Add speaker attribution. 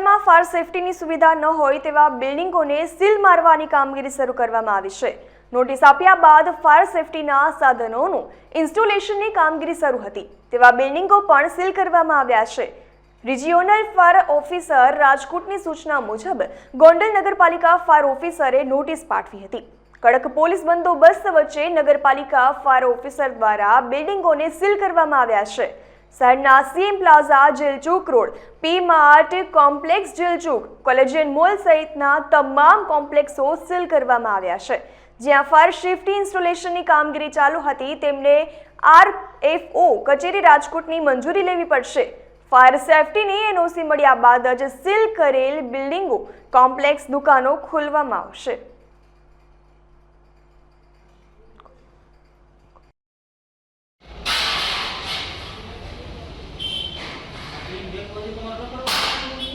Speaker 1: વિસ્તારમાં ફાયર સેફટીની સુવિધા ન હોય તેવા બિલ્ડિંગોને સીલ મારવાની કામગીરી શરૂ કરવામાં આવી છે. નોટિસ આપ્યા બાદ ફાયર સેફટીના સાધનોનું ઇન્સ્ટોલેશનની કામગીરી શરૂ હતી. તેવા બિલ્ડિંગો પણ સીલ કરવામાં આવ્યા છે. રિજિયોનલ ફાયર ઓફિસર રાજકોટની સૂચના મુજબ, ગોંડલ નગરપાલિકા ફાયર ઓફિસરે નોટિસ પાઠવી હતી. કડક પોલીસ બંદોબસ્ત વચ્ચે નગરપાલિકા ફાયર ઓફિસર દ્વારા બિલ્ડિંગોને સીલ કરવામાં આવ્યા છે. શહેરના CM plaza, Jelchuk road. P mart complex, Jilchuk. Collegian mall સહિતના તમામ કોમ્પ્લેક્સો સીલ કરવામાં આવ્યા છે. જ્યાં ફાયર સેફટી ઇન્સ્ટોલેશનની કામગીરી ચાલુ હતી તેમને આરએફઓ કચેરી રાજકોટની મંજૂરી લેવી પડશે. ફાયર સેફટીની એનઓસી મળ્યા બાદ જ સીલ કરેલ બિલ્ડિંગો, કોમ્પ્લેક્સ દુકાનો ખોલવામાં આવશે. Ini dia kalau di kamar berapa?